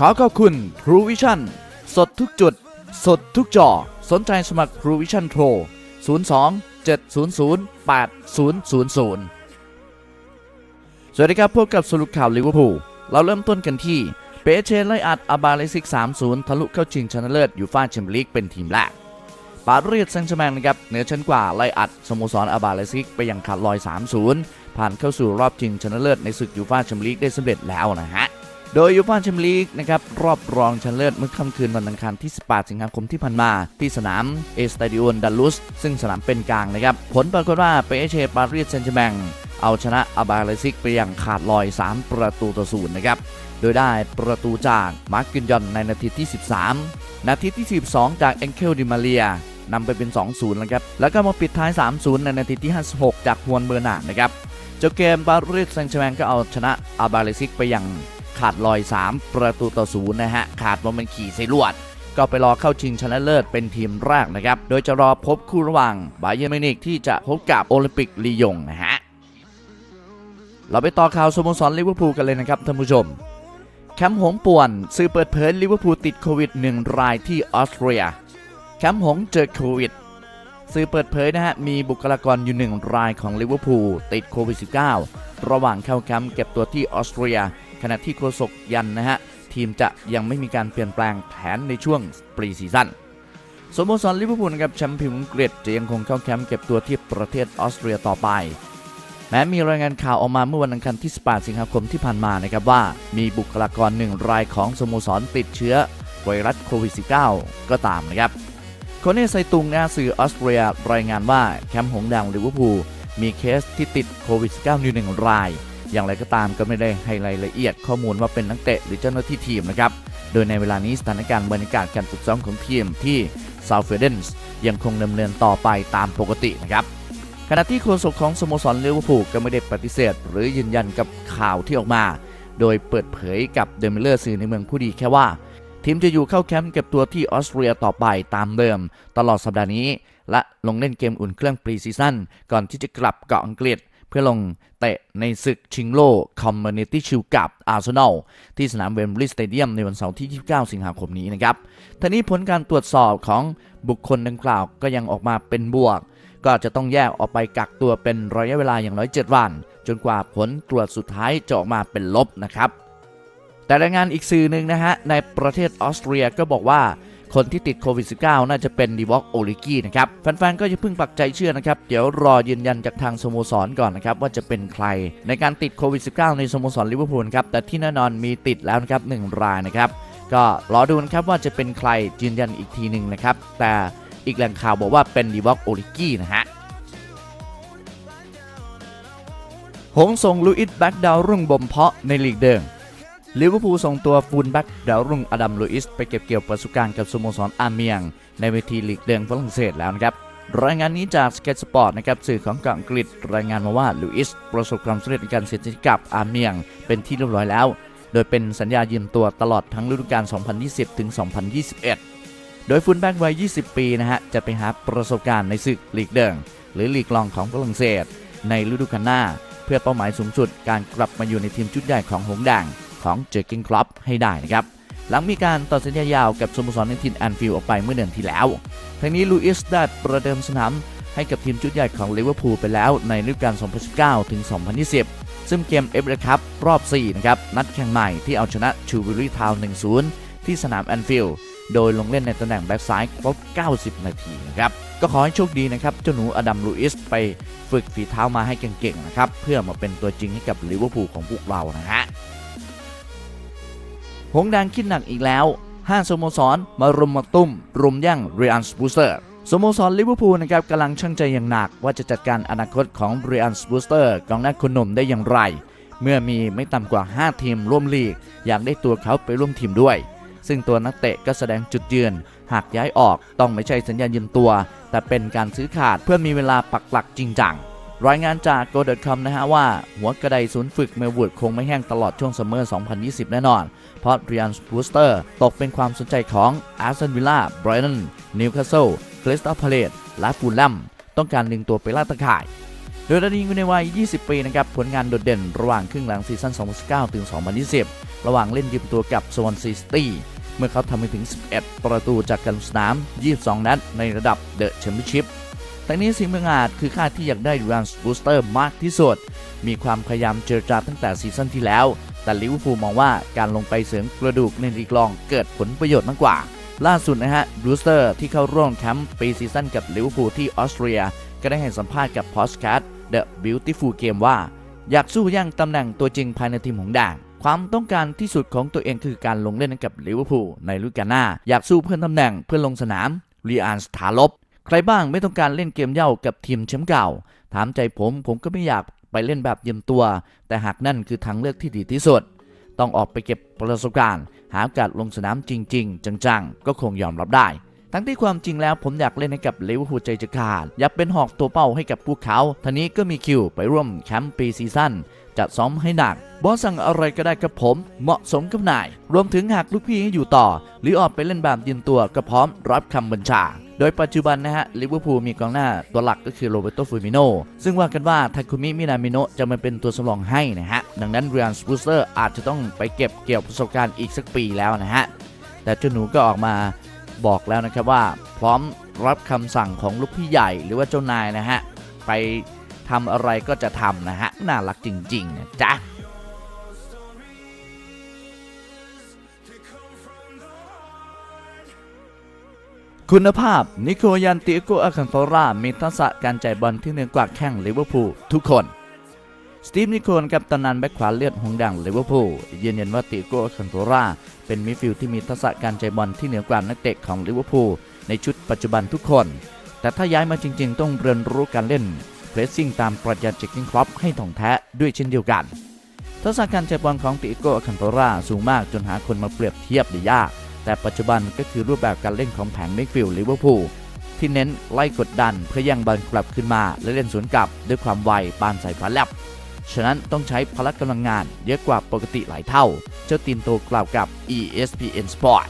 ขอขอบคุณ True Vision สดทุกจุด สดทุกจอ สนใจสมัคร True Vision โทร02 700 8000สวัสดีครับ พบกับสรุปข่าวลิเวอร์พูล เราเริ่มต้นกันที่เปเชไลอัดอาบาเลซิก 3-0 ทะลุเข้าชิงชนะเลิศยูฟ่าแชมเปี้ยนลีกเป็นทีมแรก ปารีสแซงต์แชร์แมงนะครับเหนือชั้นกว่าไล่อัดสโมสรอาบาเลซิก ไปย่างขาดลอย 3-0 ผ่านเข้าสู่รอบชิงชนะเลิศในศึกยูฟ่าแชมเปี้ยนลีกได้สำเร็จแล้วนะฮะ โดยยูฟ่าแชมเปี้ยนลีกนะครับรอบรองชนะเลิศเมื่อค่ำคืนวันอังคารที่ 18 สิงหาคมที่ผ่านมา ที่สนามเอสตาดิโอนดัลลุสซึ่งสนามเป็นกลางนะครับ ผลปรากฏว่าเปเชปารีสแซงต์แชร์แมงเอาชนะอาบาเลซิกไปอย่างขาดลอย 3 ประตูต่อศูนย์นะครับโดยได้ประตูจากมาร์กกินยอนในนาทีที่ 13 นาทีที่ 12 จากเอนเคลดิมาเลียนำไปเป็น 2-0 แล้วครับ แล้วก็มาปิดท้าย 3-0 ในนาทีที่ 56 จากฮวนเบอร์นาดนะครับ เจ้าเกมปารีสแซงต์แชมงก็เอาชนะอาบาเลซิกไปอย่าง ขาดลอย 3 ประตูต่อศูนย์นะฮะ ขาดว่ามันขี่ไซลวด ก็ไปรอเข้าชิงชนะเลิศเป็นทีมแรกนะครับ โดยจะรอพบคู่ระหว่างบาเยอร์มิวนิกที่จะพบกับโอลิมปิกลียงนะฮะ เราไปต่อข่าวสโมสรลิเวอร์พูลกันเลยนะครับท่านผู้ชมแคมป์หงป่วนสื่อเปิดเผยลิเวอร์พูลติดโควิด 1 รายที่ออสเตรียแคมป์หงเจอโควิดสื่อเปิดเผยนะฮะ มีบุคลากรอยู่หนึ่งรายของลิเวอร์พูลติดโควิด -19 ระหว่างเข้าแคมป์เก็บตัวที่ออสเตรีย ขณะที่โฆษกยันนะฮะทีมจะยังไม่มีการเปลี่ยนแปลงแผนในช่วงปรีซีซั่นสโมสรลิเวอร์พูลนะครับแชมป์พรีเมียร์อังกฤษจะยังคงเข้าแคมป์เก็บตัวที่ประเทศออสเตรียต่อไป แม้มีรายงานข่าวออกมาเมื่อวันอังคารที่ 18 สิงหาคมที่ผ่านมานะครับว่า มีบุคลากรหนึ่งรายของสโมสรติดเชื้อไวรัสโควิด -19 ก็ตามนะครับโคเนไซตุงนะสื่อออสเตรียรายงานว่าแคมป์หงส์แดงลิเวอร์พูลมีเคสที่ติดโควิด -19 อยู่หนึ่งราย อย่างไรก็ตามก็ไม่ได้ให้รายละเอียดข้อมูลว่าเป็นนักเตะหรือเจ้าหน้าที่ทีมนะครับ โดยในเวลานี้สถานการณ์บรรยากาศการฝึกซ้อมของทีมที่ซา u เฟเดนส์ยังคงดำเนินต่อไปตามปกตินะครับขณะที่โฆษกของสโมสรลิเวอร์พูลก็ไม่ได้ปฏิเสธ หรือยืนยันกับข่าวที่ออกมา โดยเปิดเผยกับเดมิเลอร์สื่อในเมืองผู้ดีแค่ว่า ทีมจะอยู่เข้าแคมป์เก็บตัวที่ออสเตรียต่อไปตามเดิม ตลอดสัปดาห์นี้ และลงเล่นเกมอุ่นเครื่องปรีซีซั่นก่อนที่จะกลับเกาะอังกฤษเพื่อลงเตะในศึกชิงโลคอมมูนิตี้ชิลกับอาร์เซนอลที่สนามเวมบลีย์สเตเดียมในวันเสาร์ที่ 29 สิงหาคมนี้นะครับทีนี้ผลการตรวจสอบของบุคคลดังกล่าวก็ยังออกมาเป็นบวก ก็จะต้องแยกออกไปกักตัวเป็นระยะเวลาอย่างน้อย 7 วัน จนกว่าผลตรวจสุดท้ายจะออกมาเป็นลบนะครับแต่รายงานอีกสื่อหนึ่งนะฮะในประเทศออสเตรียก็บอกว่า คนที่ติดโควิด -19 น่าจะเป็นดีวอกโอลิกี้นะครับแฟนๆก็จะพิ่งปักใจเชื่อนะครับ เดี๋ยวรอยืนยันจากทางสโมสรก่อนนะครับว่าจะเป็นใคร ในการติดโควิด -19 ในสโมสรลิเวอร์พูลครับแต่ที่แน่นอนมีติดแล้วนะครับหนึ่งรายนะครับก็รอดูนะครับว่าจะเป็นใครยืนยันอีกทีหนึ่งนะครับ แต่อีกแหล่งข่าวบอกว่าเป็นดีวอกโอลิกี้นะฮะหงส์ส่งลูอิสแบ็กดาวรุ่งบ่มเพาะในลีกเดิม ลิเวอร์พูลส่งตัวฟูลแบ็กดาวรุ่งอดัมลูอิส ไปเก็บเกี่ยวประสบการณ์กับสโมสรอาเมียง ในเวทีลีกเดิมฝรั่งเศสแล้วนะครับ รายงานนี้จากสเก็ตสปอร์ตนะครับสื่อของอังกฤษรายงานมาว่าลูอิสประสบความสำเร็จในการเซ็นสัญญากับอาเมียง เป็นที่เรียบร้อยแล้ว โดยเป็นสัญญายืมตัวตลอดทั้งฤดูกาล 2020 ถึง 2021 โดยฟูลแบ็กวัย 20 ปีนะฮะจะไปหาประสบการณ์ในศึกลีกเดิมหรือลีกรองของฝรั่งเศส ในฤดูกาลหน้า เพื่อเป้าหมายสูงสุดการกลับมาอยู่ในทีมชุดใหญ่ของหงแดง ของเจอร์กินคลับให้ได้นะครับ หลังมีการต่อสัญญายาวกับสโมสรในทีมแอนฟิลด์ออกไปเมื่อเดือนที่แล้วทั้งนี้ลูอิสได้ประเดิมสนามให้กับทีมชุดใหญ่ของลิเวอร์พูลไปแล้วในฤดูกาล 2019 ถึง 2020 ซึ่งเกมเอฟเอคัพรอบ 4 นะครับ นัดแข่งใหม่ที่เอาชนะชูวิลลี่ทาวน์ 1-0 ที่สนามแอนฟิลด์โดยลงเล่นในตำแหน่งแบ็กซ้ายครบ 90 นาทีนะครับ ก็ขอให้โชคดีนะครับ เจ้าหนูอดัมลูอิสไปฝึกฝีเท้ามาให้เก่งๆนะครับ เพื่อมาเป็นตัวจริงให้กับลิเวอร์พูลของพวกเรานะฮะ หงแดงคิดหนักอีกแล้ว ห้าสโมสรมารุมมาตุ้ม รุมย่างเรอันสบูสเตอร์สโมสรลิเวอร์พูลนะครับกำลังช่างใจอย่างหนัก ว่าจะจัดการอนาคตของเรอันสบูสเตอร์กองหน้าคนหนุ่มได้อย่างไร เมื่อมีไม่ต่ำกว่า 5 ทีมร่วมลีก อยากได้ตัวเขาไปร่วมทีมด้วย ซึ่งตัวนักเตะก็แสดงจุดยืน หากย้ายออกต้องไม่ใช่สัญญายืมตัว แต่เป็นการซื้อขาดเพื่อมีเวลาปักหลักจริงจัง รายงานจาก go.com นะฮะว่า หัวกระไดศูนย์ฝึกเมลวูดคงไม่แห้งตลอดช่วงซัมเมอร์ 2020 แน่นอน เพราะเรียนสปูสเตอร์ตกเป็นความสนใจของอาร์เซนวิลล่าไบรตันนิวคาสเซิลคริสตัลพาเลตและฟูลแลมต้องการดึงตัวไปล่าตะข่าย โดยดานิงในวัย 20 ปีนะครับผลงานโดดเด่นระหว่างครึ่งหลังซีซั่น 2019 ถึง 2020 ระหว่างเล่นยืมตัวกับสวอนซีสตี้เมื่อเขาทำไปถึง 11 ประตูจากการสนาม 22 นัดในระดับเดอะแชมเปี้ยนชิพ แต่นี้สิ่งบางอาจคือค่าที่อยากได้รันส์บูสเตอร์มากที่สุด มีความพยายามเจรจาตั้งแต่ซีซั่นที่แล้ว แต่ลิเวอร์พูลมองว่าการลงไปเสริมกระดูกในลีกรองเกิดผลประโยชน์มากกว่า ล่าสุดนะฮะบูสเตอร์ที่เข้าร่วมแคมป์ปีซีซั่นกับลิเวอร์พูลที่ออสเตรีย ก็ได้ให้สัมภาษณ์กับพอสแคท The Beautiful Game ว่า อยากสู้ย่างตำแหน่งตัวจริงภายในทีมของด่างความต้องการที่สุดของตัวเองคือการลงเล่นกับลิเวอร์พูลในฤดูกาลหน้า อยากสู้เพื่อนตำแหน่งเพื่อลงสนามรีอานสถาลบ ใครบ้างไม่ต้องการเล่นเกมเย้ากับทีมแชมป์เก่า ถามใจผมผมก็ไม่อยากไปเล่นแบบยืมตัว แต่หากนั่นคือทางเลือกที่ดีที่สุด ต้องออกไปเก็บประสบการณ์ หาโอกาสลงสนามจริง ๆ จังๆ ก็คงยอมรับได้ ทั้งที่ความจริงแล้วผมอยากเล่นให้กับลิเวอร์พูลใจจะขาดอยากเป็นหอกตัวเป้าให้กับพวกเขาท่านี้ก็มีคิวไปร่วมแคมป์ปีซีซั่น จะซ้อมให้หนัก บอสสั่งอะไรก็ได้กับผม เหมาะสมกับนาย รวมถึงหากลูกพี่ให้อยู่ต่อ หรือออกไปเล่นแบบยืมตัวก็พร้อมรับคำบัญชา โดยปัจจุบันนะฮะลิเวอร์พูลมีกองหน้าตัวหลักก็คือโรเบโตฟูมิโนซึ่งว่ากันว่าทาคุมิมินามิโนจะมาเป็นตัวสำรองให้นะฮะ ดังนั้นเรียนสปูสเตอร์อาจจะต้องไปเก็บเกี่ยวประสบการณ์อีกสักปีแล้วนะฮะแต่เจ้าหนูก็ออกมาบอกแล้วนะครับว่า พร้อมรับคำสั่งของลูกพี่ใหญ่หรือว่าเจ้านายนะฮะไป ทำอะไรก็จะทำนะฮะ น่ารักจริงๆนะจ๊ะคุณภาพ นิโคยันติโกอาคันโตรา มีทักษะการจ่ายบอลที่เหนือกว่าแข้งลิเวอร์พูลทุกคน สตีฟนิโคลกับตำนานแบ็คขวาเลือดหงดังลิเวอร์พูลยืนยันว่าติโกอาคันโตราเป็นมิดฟิลด์ที่มีทักษะการจ่ายบอลที่เหนือกว่านักเตะของลิเวอร์พูลในชุดปัจจุบันทุกคน แต่ถ้าย้ายมาจริง ๆ ต้องเรียนรู้การเล่น เพรสซิ่งตามปรัชญาเจคกิ้งครอปให้ถ่องแท้ด้วยเช่นเดียวกัน ทักษะการจ่ายบอลของติโกอคันโตราสูงมากจนหาคนมาเปรียบเทียบได้ยาก แต่ปัจจุบันก็คือรูปแบบการเล่นของแผงมิดฟิลด์ลิเวอร์พูลที่เน้นไล่กดดันเพื่อย่งบอลกลับขึ้นมา และเล่นสวนกลับด้วยความไวปานสายฟ้าแลบฉะนั้นต้องใช้พละกำลังงานเยอะกว่าปกติหลายเท่า เจ้าตีนโตกล่าวกับ ESPN Sport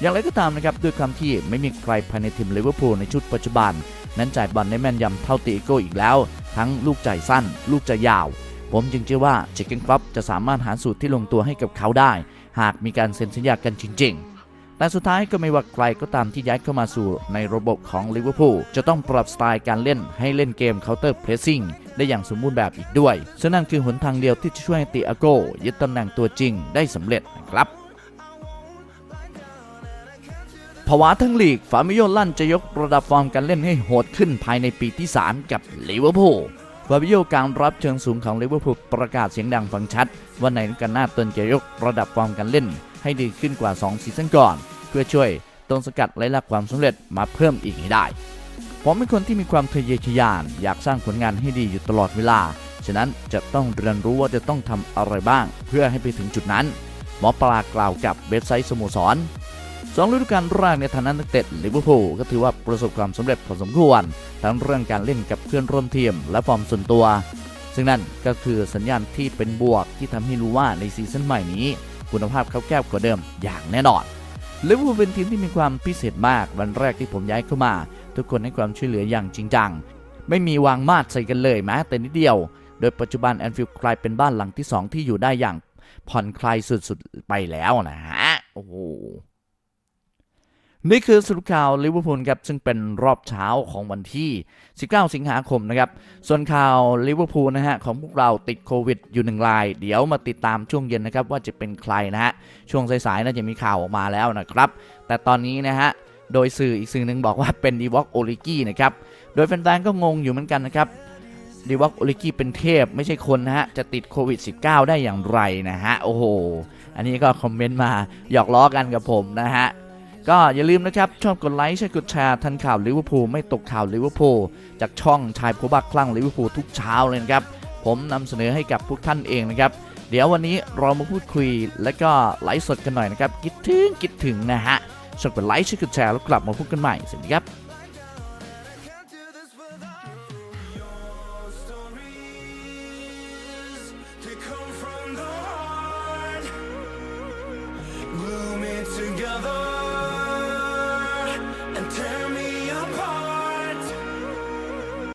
อย่างไรก็ตามนะครับ ด้วยคำที่ไม่มีใครภายในทีมลิเวอร์พูลในชุดปัจจุบัน นั้นจ่ายบอลได้แม่นยำเท่าติโก้อีกแล้ว ทั้งลูกจ่ายสั้น ลูกจ่ายยาว ผมจึงเชื่อว่าเจคเกนครอปจะสามารถหาสูตรที่ลงตัวให้กับเขาได้ หากมีการเซ็นสัญญากันจริง ๆแต่สุดท้ายก็ไม่ว่าใครก็ตามที่ย้ายเข้ามาสู่ในระบบของลิเวอร์พูลจะต้องปรับสไตล์การเล่นให้เล่นเกมเคาน์เตอร์เพรสซิ่งได้อย่างสมบูรณ์แบบอีกด้วย ซึ่งนั่นคือหนทางเดียวที่จะช่วยให้ติอาโกยึดตำแหน่งตัวจริงได้สำเร็จนะครับ ภาวะทั้งลีก ฟามิโยลั่นจะยกระดับฟอร์มการเล่นให้โหดขึ้นภายในปีที่ 3 กับลิเวอร์พูลฟาบิโยการรับเชิงสูงของลิเวอร์พูลประกาศเสียงดังฟังชัด ว่าในฤดูกาลหน้าตนจะยกระดับฟอร์มการเล่น ให้ดีขึ้นกว่า 2 ซีซั่นก่อน เพื่อช่วยต้นสกัดและลักความสำเร็จมาเพิ่มอีกให้ได้ ผมเป็นคนที่มีความทะเยอทะยาน อยากสร้างผลงานให้ดีอยู่ตลอดเวลา ฉะนั้นจะต้องเรียนรู้ว่าจะต้องทำอะไรบ้าง เพื่อให้ไปถึงจุดนั้น หมอปลากล่าวกับเว็บไซต์สโมสร สองฤดูกาลแรกในฐานะนักเตะลิเวอร์พูลก็ถือว่าประสบความสำเร็จพอสมควร ทั้งเรื่องการเล่นกับเพื่อนร่วมทีมและฟอร์มส่วนตัว ซึ่งนั่นก็คือสัญญาณที่เป็นบวกที่ทำให้รู้ว่าในซีซั่นใหม่นี้ คุณภาพเขาแก้วกว่าเดิมอย่างแน่นอนลิเวอร์พูลเป็นทีมที่มีความพิเศษมากวันแรกที่ผมย้ายเข้ามา ทุกคนให้ความช่วยเหลืออย่างจริงจัง ไม่มีวางมาดใส่กันเลยแม้แต่นิดเดียว โดยปัจจุบันแอนฟิลด์กลายเป็นบ้านหลังที่สองที่อยู่ได้อย่างผ่อนคลายสุดๆไปแล้วนะฮะโอ้โห นี่คือสรุปข่าวลิเวอร์พูลครับซึ่งเป็นรอบเช้าของวันที่ 19 สิงหาคมนะครับ ส่วนข่าวลิเวอร์พูลนะฮะของพวกเราติดโควิดอยู่หนึ่งราย เดี๋ยวมาติดตามช่วงเย็นนะครับว่าจะเป็นใครนะฮะ ช่วงสายๆน่าจะมีข่าวออกมาแล้วนะครับ แต่ตอนนี้นะฮะ โดยสื่ออีกสื่อหนึ่งบอกว่าเป็นดีวอกโอลิกี้นะครับ โดยแฟนๆก็งงอยู่เหมือนกันนะครับดีวอกโอลิกี้เป็นเทพไม่ใช่คนนะฮะ จะติดโควิด -19 ได้อย่างไรนะฮะ โอ้โห อันนี้ก็คอมเมนต์มาหยอกล้อกันกับผมนะฮะ ก็อย่าลืมนะครับ ชอบกดไลค์ช่กดแชร์ทันข่าวลิเวอร์พูลไม่ตกข่าวลิเวอร์พูลจากช่องชายผู้บักคลั่งลิเวอร์พูลทุกเช้าเลยนะครับ ผมนำเสนอให้กับพวกท่านเองนะครับ เดี๋ยววันนี้เรามาพูดคุยและก็ไลฟ์สดกันหน่อยนะครับคิดถึงคิดถึงนะฮะชอบกดไลค์ช่กดแชร์แล้วกลับมาพูดกันใหม่สวัสดีครับ